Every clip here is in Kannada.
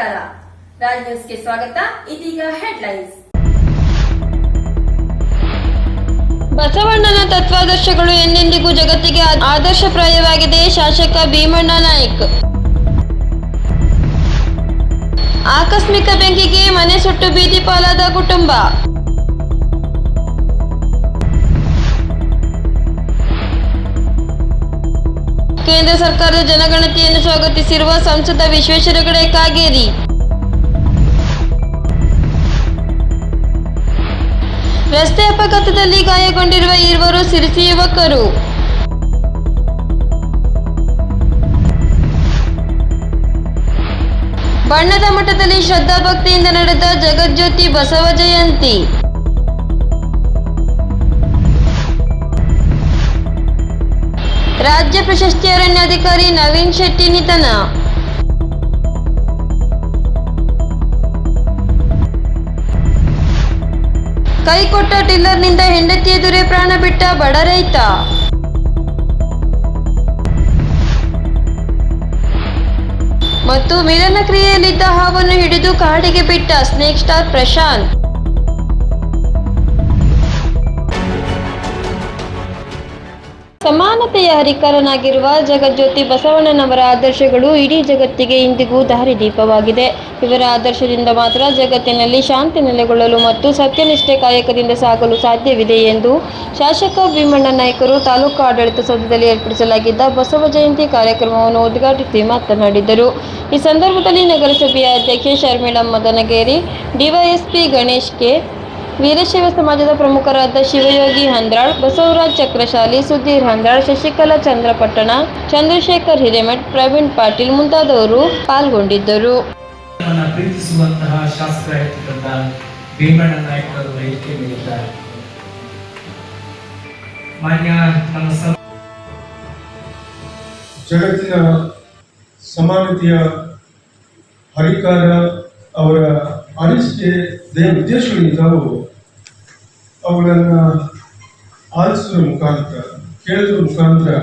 ನಮಸ್ಕಾರ. ರಾಜ್ ನ್ಯೂಸ್ಗೆ ಸ್ವಾಗತ. ಇದೀಗ ಹೆಡ್ಲೈನ್ಸ್. ಬಸವಣ್ಣನ ತತ್ವಾದರ್ಶಗಳು ಎಂದೆಂದಿಗೂ ಜಗತ್ತಿಗೆ ಆದರ್ಶಪ್ರಾಯವಾಗಿದೆ ಶಾಸಕ ಭೀಮಣ್ಣ ನಾಯ್ಕ್. ಆಕಸ್ಮಿಕ ಬೆಂಕಿಗೆ ಮನೆ ಸುಟ್ಟು ಬೀದಿ ಪಾಲಾದ ಕುಟುಂಬ. ಕೇಂದ್ರ ಸರ್ಕಾರದ ಜನಗಣತಿಯನ್ನು ಸ್ವಾಗತಿಸಿರುವ ಸಂಸದ ವಿಶ್ವೇಶ್ವರ ಹೆಗಡೆ ಕಾಗೇರಿ. ರಸ್ತೆ ಅಪಘಾತದಲ್ಲಿ ಗಾಯಗೊಂಡಿರುವ ಇರುವರು ಸಿರಿಸಿ ಯುವಕರು. ಬಣ್ಣದ ಮಠದಲ್ಲಿ ಶ್ರದ್ಧಾಭಕ್ತಿಯಿಂದ ನಡೆದ ಜಗಜ್ಯೋತಿ ಬಸವ ಜಯಂತಿ. ರಾಜ್ಯ ಪ್ರಶಸ್ತಿ ಅರಣ್ಯಾಧಿಕಾರಿ ನವೀನ್ ಶೆಟ್ಟಿ ನಿಧನ. ಕೈಕೊಟ್ಟ ಟಿಲ್ಲರ್ನಿಂದ ಹೆಂಡತಿ ಎದುರೇ ಪ್ರಾಣ ಬಿಟ್ಟ ಬಡ ರೈತ. ಮತ್ತು ಮಿಲನ ಕ್ರಿಯೆಯಲ್ಲಿದ್ದ ಹಾವನ್ನು ಹಿಡಿದು ಕಾಡಿಗೆ ಬಿಟ್ಟ ಸ್ನೇಕ್ ಸ್ಟಾರ್ ಪ್ರಶಾಂತ್. ಸಮಾನತೆಯ ಹರಿಕಾರನಾಗಿರುವ ಜಗಜ್ಯೋತಿ ಬಸವಣ್ಣನವರ ಆದರ್ಶಗಳು ಇಡೀ ಜಗತ್ತಿಗೆ ಇಂದಿಗೂ ದಾರಿದೀಪವಾಗಿದೆ ಇವರ ಆದರ್ಶದಿಂದ ಮಾತ್ರ ಜಗತ್ತಿನಲ್ಲಿ ಶಾಂತಿ ನೆಲೆಗೊಳ್ಳಲು ಮತ್ತು ಸತ್ಯನಿಷ್ಠೆ ಕಾಯಕದಿಂದ ಸಾಗಲು ಸಾಧ್ಯವಿದೆ ಎಂದು ಶಾಸಕ ಭೀಮಣ್ಣ ನಾಯಕರು ತಾಲೂಕು ಆಡಳಿತ ಸೌಧದಲ್ಲಿ ಏರ್ಪಡಿಸಲಾಗಿದ್ದ ಬಸವ ಜಯಂತಿ ಕಾರ್ಯಕ್ರಮವನ್ನು ಉದ್ಘಾಟಿಸಿ ಮಾತನಾಡಿದರು. ಈ ಸಂದರ್ಭದಲ್ಲಿ ನಗರಸಭೆಯ ಅಧ್ಯಕ್ಷೆ ಶರ್ಮಿಳಾ ಮದನಗೇರಿ, ಡಿವೈಎಸ್ಪಿ ಗಣೇಶ್ ಕೆ ವೀರಶೈವ ಸಮಾಜದ ಪ್ರಮುಖರಾದ ಶಿವಯೋಗಿ ಹಂದ್ರಾಳ್ ಬಸವರಾಜ್ ಚಕ್ರಶಾಲಿ ಸುಧೀರ್ ಹಂದ್ರಾಳ್ ಶಶಿಕಲಾ ಚಂದ್ರಪಟ್ಟಣ ಚಂದ್ರಶೇಖರ್ ಹಿರೇಮಠ್ ಪ್ರವೀಣ್ ಪಾಟೀಲ್ ಮುಂತಾದವರು ಪಾಲ್ಗೊಂಡಿದ್ದರು. ನಮ್ಮನ್ನ ಪ್ರೀತಿಸುವಂತಹ ಶಾಸಕ ಎತ್ತಿಕೊಂಡ ಭೀಮಣ್ಣ ನಾಯಕರು ವೇದಿಕೆ ನೀಡಿದ್ದಾರೆ ಮಾನ್ಯ ನಮ್ಮ ಸಭ ಜಗತ್ತಿನ ಸಮಾನತೆಯ ಹರಿಕಾರ ಅವರ ಅನಿಸಿಕೆ ದೇವ ಉದ್ದೇಶಗಳಿದ್ದಾವು ಅವುಗಳನ್ನು ಆಲಿಸುವ ಮುಖಾಂತರ, ಕೇಳುವ ಮುಖಾಂತರ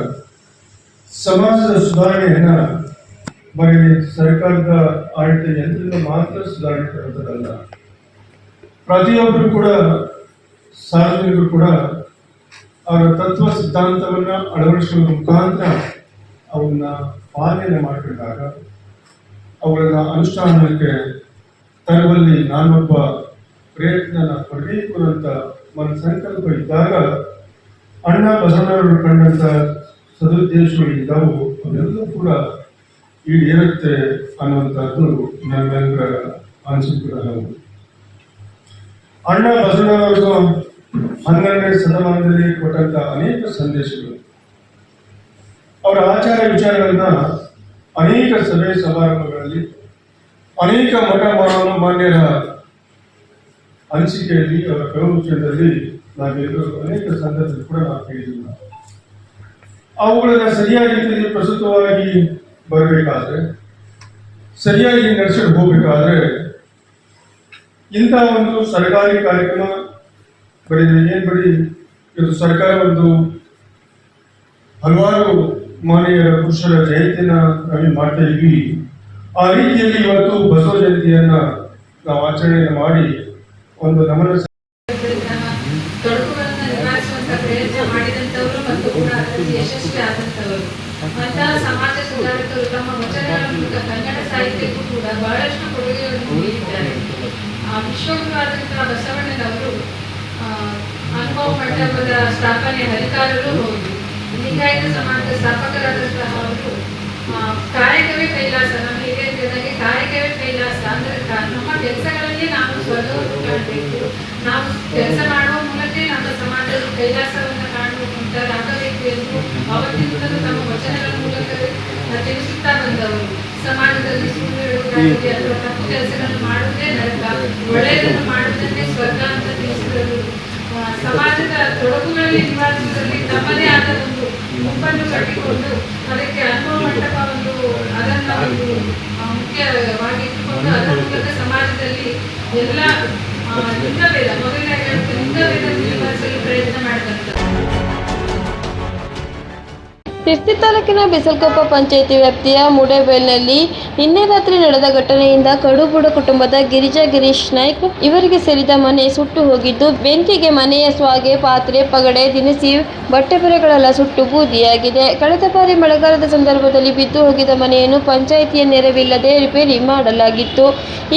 ಸಮಾಜದ ಸುಧಾರಣೆಯನ್ನು ಬರೀ ಸರ್ಕಾರದ ಆಡಳಿತ ಯಂತ್ರದಿಂದ ಮಾತ್ರ ಸುಧಾರಣೆ ತರುವುದಲ್ಲ ಪ್ರತಿಯೊಬ್ಬರು ಕೂಡ, ಸಾರ್ವಜನಿಕರು ಕೂಡ ಅವರ ತತ್ವ ಸಿದ್ಧಾಂತವನ್ನು ಅಳವಡಿಸುವ ಮುಖಾಂತರ ಅವನ್ನ ಪಾಲನೆ ಮಾಡಿಕೊಂಡಾಗ ಅವುಗಳನ್ನು ಅನುಷ್ಠಾನಕ್ಕೆ ತರುವಲ್ಲಿ ನಾನೊಬ್ಬ ಪ್ರಯತ್ನ ಪಡಬೇಕು ಅಂತ ಮನ ಸಂಕಲ್ಪ ಇದ್ದಾಗ ಅಣ್ಣ ಬಸವಣ್ಣವರು ಕಂಡಂತ ಸದುದ್ದೇಶಗಳು ಇದ್ದಾವು ಅವೆಲ್ಲೂ ಕೂಡ ಈಡೇರುತ್ತೆ ಅನ್ನುವಂಥದ್ದು ನಮ್ಮೆಲ್ಲರ ಅನಿಸಿಕೆ ಅಣ್ಣ ಬಸವಣ್ಣವರು ಹನ್ನೆರಡನೇ ಶತಮಾನದಲ್ಲಿ ಕೊಟ್ಟಂತ ಅನೇಕ ಸಂದೇಶಗಳು. ಅವರ ಆಚಾರ ವಿಚಾರಗಳನ್ನ ಅನೇಕ ಸಭೆ ಸಮಾರಂಭಗಳಲ್ಲಿ ಅನೇಕ ಮಠ ಮಾಡಲು ಮಾನ್ಯರ ಅನಿಸಿಕೆಯಲ್ಲಿ ಅವರ ಪ್ರವಚನದಲ್ಲಿ ನಾವೆಲ್ಲರೂ ಅನೇಕ ಸಂದರ್ಭದಲ್ಲಿ ಕೂಡ ನಾವು ಕೇಳಿದ್ದೀವಿ. ಅವುಗಳನ್ನು ಸರಿಯಾಗಿ ಪ್ರಸ್ತುತವಾಗಿ ಬರಬೇಕಾದ್ರೆ, ಸರಿಯಾಗಿ ನಡೆಸಿಕೊಂಡು ಹೋಗಬೇಕಾದ್ರೆ, ಇಂಥ ಒಂದು ಸರ್ಕಾರಿ ಕಾರ್ಯಕ್ರಮ ಬರೀ ಏನು ಬರೀ ಇದು ಸರ್ಕಾರ ಒಂದು ಹಲವಾರು ಮಾನ್ಯ ಪುರುಷರ ಜಯಂತಿಯನ್ನ ನಾವೇ ಮಾಡ್ತಾ ಇದ್ವಿ. ಆ ರೀತಿಯಲ್ಲಿ ಇವತ್ತು ಬಸವ ಜಯಂತಿಯನ್ನ ನಾವು ಆಚರಣೆಯನ್ನು ಮಾಡಿ ಒಂದು ನಮನ ಅಂತಹ ಸಮಾಜ ಸುಧಾರಕರು ತಮ್ಮ ವಚನಗಳ ಕನ್ನಡ ಸಾಹಿತ್ಯಕ್ಕೂ ಕೂಡ ಬಹಳಷ್ಟು ಕೊಡುಗೆಗಳನ್ನು ನೀಡಿದ್ದಾರೆ. ಆ ವಿಶ್ವಗುರುವಾದಂತಹ ಬಸವಣ್ಣನವರು ಅನುಭವ ಮಂಟಪದ ಸ್ಥಾಪನೆ ಹರಿಕಾರರು ಹೌದು. ಲಿಂಗಾಯತ ಸಮಾಜದ ಸ್ಥಾಪಕರಾದಂತಹ ಅವರು ಕಾಯಕವೇ ಕೈಲಾಸ. ನಮ್ಮ ಹಿರಿಯರಿಗೆ ಕಾಯಕವೇ ಕೈಲಾಸ ಅಂದ್ರೆ ನಮ್ಮ ಕೆಲಸಗಳಲ್ಲಿ ನಾವು ಸ್ವರ್ಗವನ್ನು ಕಾಣಬೇಕು ನಾವು ಕೆಲಸ ಮಾಡುವ ಮೂಲಕ ನಮ್ಮ ಸಮಾಜದ ಕೈಲಾಸವನ್ನು ಕಾಣುವ ಅಂತ ಆಗಬೇಕು ಎಂದು ಅವತ್ತಿನಿಂದಲೂ ತಮ್ಮ ವಚನಗಳ ಮೂಲಕವೇ ತಿಳಿಸುತ್ತಾ ಬಂದವರು. ಸಮಾಜದಲ್ಲಿ ಸುಳ್ಳು ಅಥವಾ ತಪ್ಪು ಕೆಲಸಗಳನ್ನು ಮಾಡುವುದೇ ನರಕ, ಒಳ್ಳೆಯದನ್ನು ಮಾಡುವುದನ್ನೇ ಸ್ವರ್ಗ ಅಂತ ತಿಳಿಸಿದರು. ಸಮಾಜದ ತೊಡಕುಗಳಲ್ಲಿ ನಿವಾರಿಸುವುದರಲ್ಲಿ ತಮ್ಮದೇ ಆದ ಒಂದು ಗುಂಪನ್ನು ಕಟ್ಟಿಕೊಂಡು ಅದಕ್ಕೆ ಸಿರ್ಸಿ ತಾಲೂಕಿನ ಬಿಸಲ್ಕೊಪ್ಪ ಪಂಚಾಯಿತಿ ವ್ಯಾಪ್ತಿಯ ಮುಡೇಬೇಲ್ನಲ್ಲಿ ನಿನ್ನೆ ರಾತ್ರಿ ನಡೆದ ಘಟನೆಯಿಂದ ಕಡುಬುಡ ಕುಟುಂಬದ ಗಿರಿಜಾ ಗಿರೀಶ್ ನಾಯ್ಕ್ ಇವರಿಗೆ ಸೇರಿದ ಮನೆ ಸುಟ್ಟು ಹೋಗಿದ್ದು, ಬೆಂಕಿಗೆ ಮನೆಯ ಸ್ವಾಗೆ, ಪಾತ್ರೆ, ಪಗಡೆ, ದಿನಸಿ ಬಟ್ಟೆ ಬರೆಗಳೆಲ್ಲ ಸುಟ್ಟು ಬೂದಿಯಾಗಿದೆ. ಕಳೆದ ಬಾರಿ ಮಳೆಗಾಲದ ಸಂದರ್ಭದಲ್ಲಿ ಬಿದ್ದು ಹೋಗಿದ ಮನೆಯನ್ನು ಪಂಚಾಯಿತಿಯ ನೆರವಿಲ್ಲದೆ ರಿಪೇರಿ ಮಾಡಲಾಗಿತ್ತು.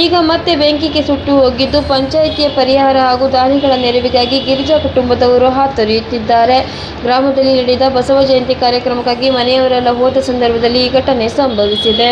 ಈಗ ಮತ್ತೆ ಬೆಂಕಿಗೆ ಸುಟ್ಟು ಹೋಗಿದ್ದು, ಪಂಚಾಯಿತಿಯ ಪರಿಹಾರ ಹಾಗೂ ದಾನಿಗಳ ನೆರವಿಗಾಗಿ ಗಿರಿಜಾ ಕುಟುಂಬದವರು ಹಾತೊರೆಯುತ್ತಿದ್ದಾರೆ. ಗ್ರಾಮದಲ್ಲಿ ನಡೆದ ಬಸವ ಜಯಂತಿ ಕಾರ್ಯಕ್ರಮಕ್ಕಾಗಿ ಮನೆಯವರೆಲ್ಲ ಹೋದ ಸಂದರ್ಭದಲ್ಲಿ ಈ ಘಟನೆ ಸಂಭವಿಸಿದೆ.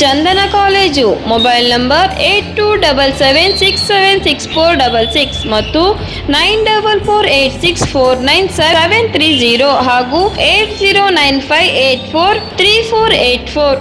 Chandana college. Mobile number eight two double seven six seven six four double six ಮತ್ತು nine double four eight six four nine seven three zero ಹಾಗೂ eight zero nine five eight four three four eight four.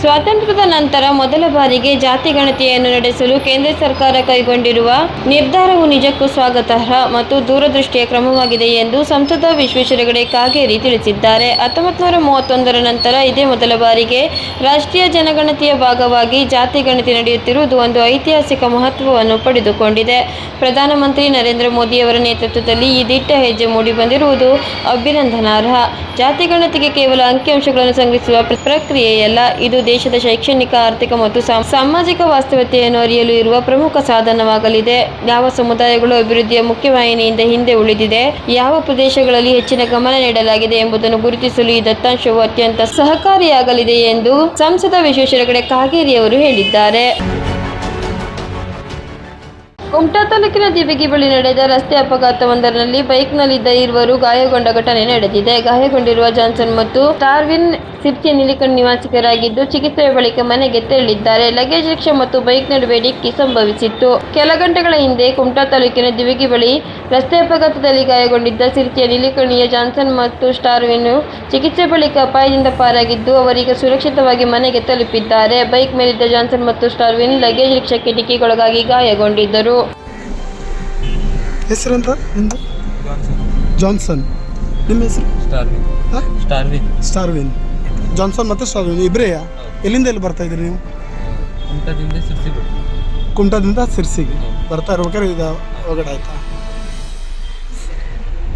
ಸ್ವಾತಂತ್ರ್ಯದ ನಂತರ ಮೊದಲ ಬಾರಿಗೆ ಜಾತಿ ಗಣತಿಯನ್ನು ನಡೆಸಲು ಕೇಂದ್ರ ಸರ್ಕಾರ ಕೈಗೊಂಡಿರುವ ನಿರ್ಧಾರವು ನಿಜಕ್ಕೂ ಸ್ವಾಗತಾರ್ಹ ಮತ್ತು ದೂರದೃಷ್ಟಿಯ ಕ್ರಮವಾಗಿದೆ ಎಂದು ಸಂಸದ ವಿಶ್ವೇಶ್ವರ ಹೆಗಡೆ ಕಾಗೇರಿ ತಿಳಿಸಿದ್ದಾರೆ. ಹತ್ತೊಂಬತ್ತು ಮೂವತ್ತೊಂದರ ನಂತರ ಇದೇ ಮೊದಲ ಬಾರಿಗೆ ರಾಷ್ಟ್ರೀಯ ಜನಗಣತಿಯ ಭಾಗವಾಗಿ ಜಾತಿ ಗಣತಿ ನಡೆಯುತ್ತಿರುವುದು ಒಂದು ಐತಿಹಾಸಿಕ ಮಹತ್ವವನ್ನು ಪಡೆದುಕೊಂಡಿದೆ. ಪ್ರಧಾನಮಂತ್ರಿ ನರೇಂದ್ರ ಮೋದಿಯವರ ನೇತೃತ್ವದಲ್ಲಿ ಈ ದಿಟ್ಟ ಹೆಜ್ಜೆ ಮೂಡಿಬಂದಿರುವುದು ಅಭಿನಂದನಾರ್ಹ. ಜಾತಿ ಗಣತಿಗೆ ಕೇವಲ ಅಂಕಿಅಂಶಗಳನ್ನು ಸಂಗ್ರಹಿಸುವ ಪ್ರ- ಪ್ರಕ್ರಿಯೆಯಲ್ಲ, ಇದು ದೇಶದ ಶೈಕ್ಷಣಿಕ, ಆರ್ಥಿಕ ಮತ್ತು ಸಾಮಾಜಿಕ ವಾಸ್ತವತೆಯನ್ನು ಅರಿಯಲು ಇರುವ ಪ್ರಮುಖ ಸಾಧನವಾಗಲಿದೆ. ಯಾವ ಸಮುದಾಯಗಳು ಅಭಿವೃದ್ಧಿಯ ಮುಖ್ಯವಾಹಿನಿಯಿಂದ ಹಿಂದೆ ಉಳಿದಿದೆ, ಯಾವ ಪ್ರದೇಶಗಳಲ್ಲಿ ಹೆಚ್ಚಿನ ಗಮನ ನೀಡಲಾಗಿದೆ ಎಂಬುದನ್ನು ಗುರುತಿಸಲು ಈ ದತ್ತಾಂಶವು ಅತ್ಯಂತ ಸಹಕಾರಿಯಾಗಲಿದೆ ಎಂದು ಸಂಸದ ವಿಶ್ವೇಶ್ವರಗಡೆ ಕಾಗೇರಿ ಅವರು ಹೇಳಿದ್ದಾರೆ. ಕುಮಟಾ ತಾಲೂಕಿನ ದಿವಿಗಿ ಬಳಿ ನಡೆದ ರಸ್ತೆ ಅಪಘಾತವೊಂದರಲ್ಲಿ ಬೈಕ್ನಲ್ಲಿದ್ದ ಇರುವರು ಗಾಯಗೊಂಡ ಘಟನೆ ನಡೆದಿದೆ. ಗಾಯಗೊಂಡಿರುವ ಜಾನ್ಸನ್ ಮತ್ತು ಟಾರ್ವಿನ್ ಸಿರ್ಚಿಯ ನಿಲಿಕಣ್ ನಿವಾಸಿಗರಾಗಿದ್ದು ಚಿಕಿತ್ಸೆಯ ಬಳಿಕ ಮನೆಗೆ ತೆರಳಿದ್ದಾರೆ. ಲಗೇಜ್ ರಿಕ್ಷಾ ಮತ್ತು ಬೈಕ್ ನಡುವೆ ಡಿಕ್ಕಿ ಸಂಭವಿಸಿತ್ತು. ಕೆಲ ಗಂಟೆಗಳ ಹಿಂದೆ ಕುಮಟಾ ತಾಲೂಕಿನ ದಿವಿಗಿ ಬಳಿ ರಸ್ತೆ ಅಪಘಾತದಲ್ಲಿ ಗಾಯಗೊಂಡಿದ್ದ ಸಿರ್ಚಿಯ ನಿಲಿಕಣಿಯ ಜಾನ್ಸನ್ ಮತ್ತು ಸ್ಟಾರ್ವಿನ್ ಚಿಕಿತ್ಸೆ ಬಳಿಕ ಅಪಾಯದಿಂದ ಪಾರಾಗಿದ್ದು ಅವರೀಗ ಸುರಕ್ಷಿತವಾಗಿ ಮನೆಗೆ ತಲುಪಿದ್ದಾರೆ. ಬೈಕ್ ಮೇಲಿದ್ದ ಜಾನ್ಸನ್ ಮತ್ತು ಸ್ಟಾರ್ವಿನ್ ಲಗೇಜ್ ರಿಕ್ಷಾಕ್ಕೆ ಡಿಕ್ಕಿಗೊಳಗಾಗಿ ಗಾಯಗೊಂಡಿದ್ದರು. ಹೆಸರಂತ ನಿಮ್ಮದು ಜಾನ್ಸನ್. ನಿಮ್ಮ ಹೆಸರು? ಸ್ಟಾರ್ವಿನ್ ಸ್ಟಾರ್ವಿನ್ ಸ್ಟಾರ್ವಿನ್ ಜಾನ್ಸನ್ ಮತ್ತು ಇಬ್ಬರೇಯಾ ಎಲ್ಲಿಂದ ಎಲ್ಲಿ ಬರ್ತಾ ಇದ್ದೀರಿ ನೀವು? ಕುಂಟದಿಂದ ಸಿರ್ಸಿ ಕುಮಟಾದಿಂದ ಸಿರ್ಸಿಗೆ ಬರ್ತಾ ಇರ್ಬೇಕಾದ್ರೆ ಇದು ಒಳಗಡೆ ಆಯ್ತಾ?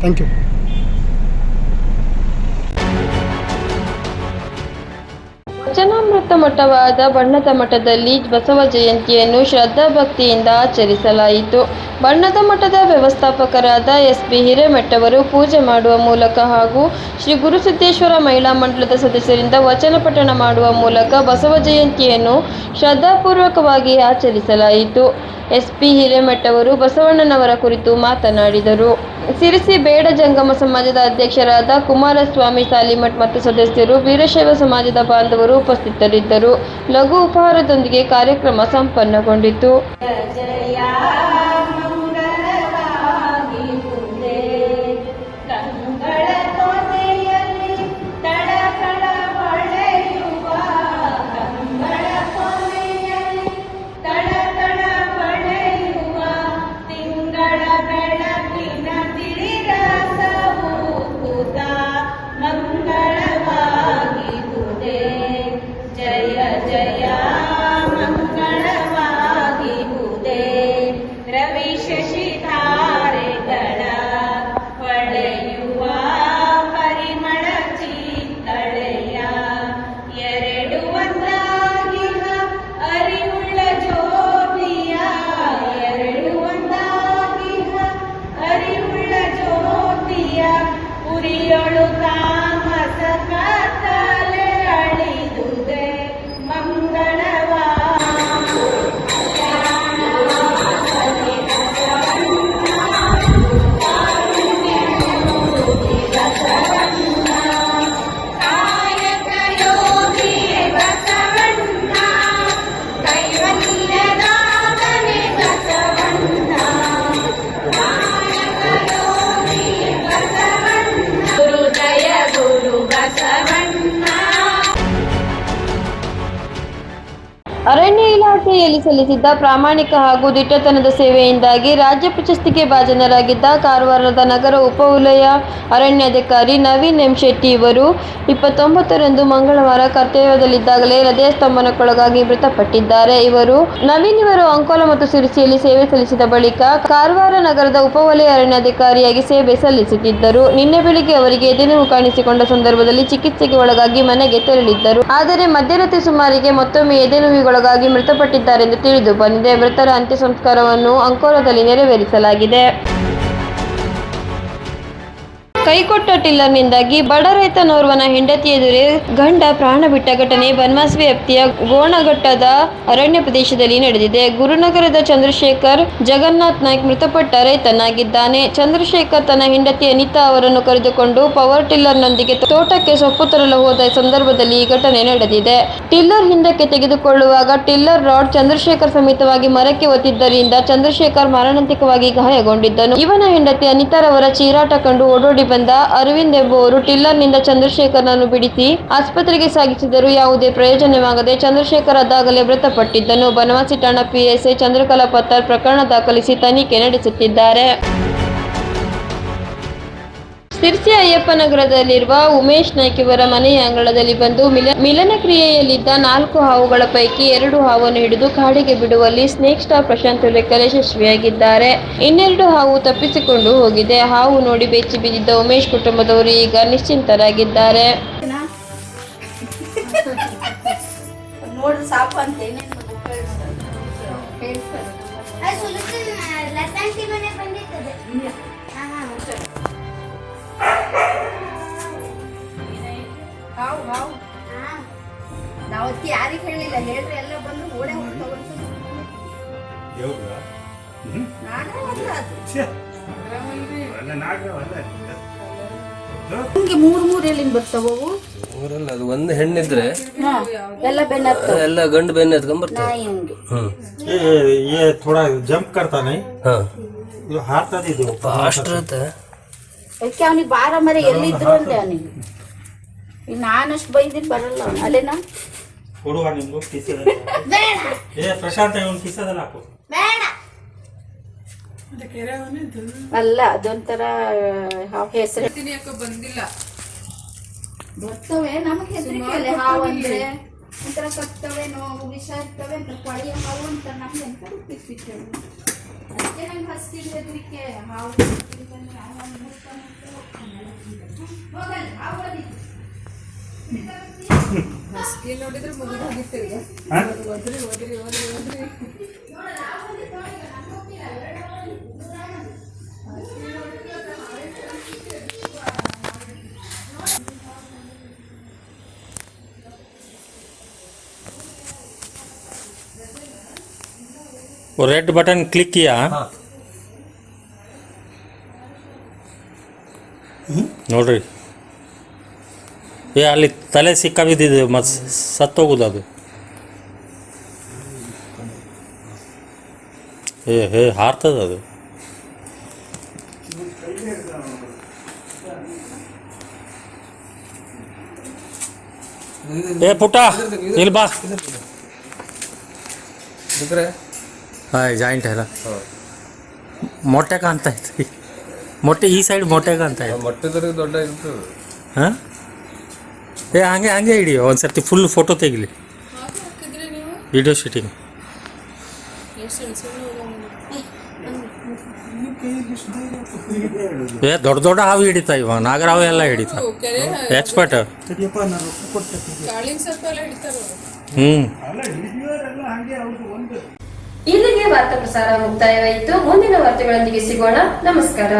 ಥ್ಯಾಂಕ್ ಯು ವಚನಾಮೃತ ಮಠವಾದ ಬಣ್ಣದ ಮಠದಲ್ಲಿ ಬಸವ ಜಯಂತಿಯನ್ನು ಶ್ರದ್ಧಾಭಕ್ತಿಯಿಂದ ಆಚರಿಸಲಾಯಿತು. ಬಣ್ಣದ ಮಠದ ವ್ಯವಸ್ಥಾಪಕರಾದ ಎಸ್ ಬಿ ಹಿರೇಮಠವರು ಪೂಜೆ ಮಾಡುವ ಮೂಲಕ ಹಾಗೂ ಶ್ರೀ ಗುರುಸಿದ್ದೇಶ್ವರ ಮಹಿಳಾ ಮಂಡಲದ ಸದಸ್ಯರಿಂದ ವಚನ ಪಠಣ ಮಾಡುವ ಮೂಲಕ ಬಸವ ಜಯಂತಿಯನ್ನು ಶ್ರದ್ಧಾಪೂರ್ವಕವಾಗಿ ಆಚರಿಸಲಾಯಿತು. ಎಸ್ ಪಿ ಹಿರೇಮಠ್ ಅವರು ಬಸವಣ್ಣನವರ ಕುರಿತು ಮಾತನಾಡಿದರು. ಸಿರಿಸಿ ಬೇಡ ಜಂಗಮ ಸಮಾಜದ ಅಧ್ಯಕ್ಷರಾದ ಕುಮಾರಸ್ವಾಮಿ ಸಾಲಿಮಠ್ ಮತ್ತು ಸದಸ್ಯರು ವೀರಶೈವ ಸಮಾಜದ ಬಾಂಧವರು ಉಪಸ್ಥಿತರಿದ್ದರು. ಲಘು ಉಪಹಾರದೊಂದಿಗೆ ಕಾರ್ಯಕ್ರಮ ಸಂಪನ್ನಗೊಂಡಿತು. Amen. Hallelujah. ಅಧಿಕಾರಿಯಲ್ಲಿ ಸಲ್ಲಿಸಿದ್ದ ಪ್ರಾಮಾಣಿಕ ಹಾಗೂ ದಿಟ್ಟತನದ ಸೇವೆಯಿಂದಾಗಿ ರಾಜ್ಯ ಪ್ರಶಸ್ತಿಗೆ ಭಾಜನರಾಗಿದ್ದ ಕಾರವಾರದ ನಗರ ಉಪವಲಯ ಅರಣ್ಯಾಧಿಕಾರಿ ನವೀನ್ ಎಂ ಶೆಟ್ಟಿ ಇವರು ಇಪ್ಪತ್ತೊಂಬತ್ತರಂದು ಮಂಗಳವಾರ ಕರ್ತವ್ಯದಲ್ಲಿದ್ದಾಗಲೇ ಹೃದಯ ಸ್ತಂಭನಕ್ಕೊಳಗಾಗಿ ಮೃತಪಟ್ಟಿದ್ದಾರೆ. ಇವರು ನವೀನ್ ಇವರು ಅಂಕೋಲ ಮತ್ತು ಸಿರಿಸಿಯಲ್ಲಿ ಸೇವೆ ಸಲ್ಲಿಸಿದ ಬಳಿಕ ಕಾರವಾರ ನಗರದ ಉಪವಲಯ ಅರಣ್ಯಾಧಿಕಾರಿಯಾಗಿ ಸೇವೆ ಸಲ್ಲಿಸುತ್ತಿದ್ದರು. ನಿನ್ನೆ ಬೆಳಿಗ್ಗೆ ಅವರಿಗೆ ಎದೆನೋವು ಕಾಣಿಸಿಕೊಂಡ ಸಂದರ್ಭದಲ್ಲಿ ಚಿಕಿತ್ಸೆಗೆ ಒಳಗಾಗಿ ಮನೆಗೆ ತೆರಳಿದ್ದರು. ಆದರೆ ಮಧ್ಯರಾತ್ರಿ ಸುಮಾರಿಗೆ ಮತ್ತೊಮ್ಮೆ ಎದೆನೋವಿಗೊಳಗಾಗಿ ಮೃತಪಟ್ಟಿದ್ದಾರೆಂದು ತಿಳಿದು ಬಂದಿದೆ. ಮೃತರ ಅಂತ್ಯ ಸಂಸ್ಕಾರವನ್ನು ಅಂಕೋಲದಲ್ಲಿ ನೆರವೇರಿಸಲಾಗಿದೆ. ಕೈಕೊಟ್ಟ ಟಿಲ್ಲರ್ನಿಂದಾಗಿ ಬಡ ರೈತನೋರ್ವನ ಹೆಂಡತಿ ಎದುರೇ ಗಂಡ ಪ್ರಾಣ ಬಿಟ್ಟ ಘಟನೆ. ಬನ್ವಾಸ್ ವ್ಯಾಪ್ತಿಯ ಗೋಣಘಟ್ಟದ ಅರಣ್ಯ ಪ್ರದೇಶದಲ್ಲಿ ನಡೆದಿದೆ. ಗುರುನಗರದ ಚಂದ್ರಶೇಖರ್ ಜಗನ್ನಾಥ್ ನಾಯ್ಕ್ ಮೃತಪಟ್ಟ ರೈತನಾಗಿದ್ದಾನೆ. ಚಂದ್ರಶೇಖರ್ ತನ್ನ ಹೆಂಡತಿ ಅನಿತಾ ಅವರನ್ನು ಕರೆದುಕೊಂಡು ಪವರ್ ಟಿಲ್ಲರ್ನೊಂದಿಗೆ ತೋಟಕ್ಕೆ ಸೊಪ್ಪು ತರಲು ಹೋದ ಸಂದರ್ಭದಲ್ಲಿ ಈ ಘಟನೆ ನಡೆದಿದೆ. ಟಿಲ್ಲರ್ ಹಿಂದಕ್ಕೆ ತೆಗೆದುಕೊಳ್ಳುವಾಗ ಟಿಲ್ಲರ್ ರಾಡ್ ಚಂದ್ರಶೇಖರ್ ಸಮೇತವಾಗಿ ಮರಕ್ಕೆ ಒತ್ತಿದ್ದರಿಂದ ಚಂದ್ರಶೇಖರ್ ಮಾರಣಾಂತಿಕವಾಗಿ ಗಾಯಗೊಂಡಿದ್ದನು. ಇವನ ಹೆಂಡತಿ ಅನಿತಾರವರ ಚೀರಾಟ ಕಂಡು ಓಡೋಡಿ ಬಂದ ಅರವಿಂದ್ ಎಂಬುವರು ಟಿಲ್ಲರ್ನಿಂದ ಚಂದ್ರಶೇಖರ್ನನ್ನು ಬಿಡಿಸಿ ಆಸ್ಪತ್ರೆಗೆ ಸಾಗಿಸಿದರೂ ಯಾವುದೇ ಪ್ರಯೋಜನವಾಗದೆ ಚಂದ್ರಶೇಖರ್ ಅದಾಗಲೇ ಮೃತಪಟ್ಟಿದ್ದನ್ನು ಬನವಾಸಿ ಠಾಣಾ ಪಿಎಸ್ಐ ಚಂದ್ರಕಲಾ ಪತ್ತಾರ್ ಪ್ರಕರಣ ದಾಖಲಿಸಿ ತನಿಖೆ ನಡೆಸುತ್ತಿದ್ದಾರೆ. ಸಿರ್ಸಿ ಅಯ್ಯಪ್ಪನಗರದಲ್ಲಿರುವ ಉಮೇಶ್ ನಾಯ್ಕ ಇವರ ಮನೆಯ ಅಂಗಳದಲ್ಲಿ ಬಂದು ಮಿಲ ಮಿಲನ ಕ್ರಿಯೆಯಲ್ಲಿದ್ದ ನಾಲ್ಕು ಹಾವುಗಳ ಪೈಕಿ ಎರಡು ಹಾವನ್ನು ಹಿಡಿದು ಕಾಡಿಗೆ ಬಿಡುವಲ್ಲಿ ಸ್ನೇಕ್ ಸ್ಟಾರ್ ಪ್ರಶಾಂತ್ ಉಲೇಕರ್ ಯಶಸ್ವಿಯಾಗಿದ್ದಾರೆ. ಇನ್ನೆರಡು ಹಾವು ತಪ್ಪಿಸಿಕೊಂಡು ಹೋಗಿದೆ. ಹಾವು ನೋಡಿ ಬೆಚ್ಚಿ ಬಿದ್ದಿದ್ದ ಉಮೇಶ್ ಕುಟುಂಬದವರು ಈಗ ನಿಶ್ಚಿಂತರಾಗಿದ್ದಾರೆ. ಸಾಕು ಹಾವು ಹಾವು ಹಾ ನಾವು ಅದಕ್ಕೆ ಯಾರಿಗೆ ಹೇಳಿಲ್ಲ ಹೇಳ್ರಿ ಎಲ್ಲ ಬಂದು ಓಡೇ ಹೋಗ್ತಾವ ನಾನೇ ಅಲ್ಲ ಅದು ನಿಮ್ಗೆ ಮೂರ್ ಮೂರ್ ಎಲ್ಲಿಂದ ಬರ್ತಾವವು ಊರಲ್ಲ ಅದು ಒಂದು ಹೆಣ್ಣಿದ್ರೆ ಹಾ ಎಲ್ಲ ಬೆನ್ನ ಎಲ್ಲ ಗಂಡು ಬೆನ್ನ ಎತ್ಕೊಂಡ್ ಬರ್ತಾವೆ ನಾಯಿ ಹಂಗೆ ಹ್ಮ್ ये ये थोड़ा जंप करता नहीं ಹಾ ये हारता नहीं दो ಫಾಸ್ಟ್ ಇರುತ್ತೆ ಅದಕ್ಕೆ ಅವನಿಗೆ ಬಾರ ಮರೆ ಎಲ್ಲಿದ್ರು ಅಂದೆ ಅವನಿಗೆ ಈಗ ನಾನಷ್ಟು ಬೈದಿದ್ದು ಬರಲ್ಲ. ಅಲ್ಲೇನಾ? ಕೊಡುವ ನಿಮ್ಗೂ ಕಿಸ ಏ ಪ್ರಶಾಂತ್ ಕಿಸದಲ್ಲ ಹಾಕು. ಅಲ್ಲ ಅದೊಂಥರ ಹೆಸರು. ಬಂದಿಲ್ಲ. ಬರ್ತವೆ ನಮಗೆ ಅಲ್ಲ ಹಾವು ಅಂದ್ರೆ? ಒಂಥರ ಕತ್ತವೆ ನೋವು ವಿಷ ಇರ್ತವೆ ಅಂತ ಕೊಳೆಯ ಹಾವು ಅಂತ ನಮ್ಗೆ ಎಂತ ರೂಪಿಸಿಟ್ಟು ಅದಕ್ಕೆ ನಂಗೆ ಹಸ್ತಿಲ್ ಹೆದರಿಕೆ. ಹಾವು ಅಂತ. ಹೋಗಲ್ಲ, ಹಾವು ಬಂದಿತ್ತು. ಹಸ್ಕಿ ನೋಡಿದ್ರೆ ಮುಗಿದು ಹೋಗಿತ್ತು ಈಗ ಒದ್ರಿ ಒದ್ರಿ ಒದ್ರಿ ಒದ್ರಿ वो रेड बटन क्लिक किया ನೋಡ್ರಿ ಏ ಅಲ್ಲಿ ತಲೆ ಸಿಕ್ಕ ಬಿದ್ದಿದೆ ಮತ್ತು ಸತ್ತೋಗುದು ಅದು. ಏ ಹೇ ಹಾರ್ತದ ಅದು. ಏ ಪುಟ್ಟ ಇಲ್ಲಿ ಬಾ. ಬಿಟ್ರೆ ಹಾಂ ಜಾಯಿಂಟ್ ಎಲ್ಲ. ಮೊಟ್ಟೆ ಕಾಣ್ತಾ ಇತ್ತು. ಮೊಟ್ಟೆ ಈ ಸೈಡ್ ಮೊಟ್ಟೆ ಕಾಣ್ತಾ ಇತ್ತು. ಮೊಟ್ಟೆ ದೊಡ್ಡ ಇರ್ತದೆ ಹಾಂ? ಏ, ಹಂಗೆ ಹಂಗೆ ಇಡಿ ಒಂದು ಸರ್ತಿ ಫುಲ್ ಫೋಟೋ ತೆಗಿಲಿ. ವಿಡಿಯೋ ಶೂಟಿಂಗ್ ಏ, ದೊಡ್ಡ ದೊಡ್ಡ ಹಾವು ಹಿಡಿತಾ ಇವ, ನಾಗರಾವು ಎಲ್ಲ ಹಿಡಿತಾ. ಎಕ್ಸ್ಪರ್ಟ್ ಹ್ಮ್. ಇಲ್ಲಿಗೆ ವಾರ್ತಾ ಪ್ರಸಾರ ಮುಕ್ತಾಯವಾಯಿತು. ಮುಂದಿನ ವಾರ್ತೆಗಳೊಂದಿಗೆ ಸಿಗೋಣ. ನಮಸ್ಕಾರ.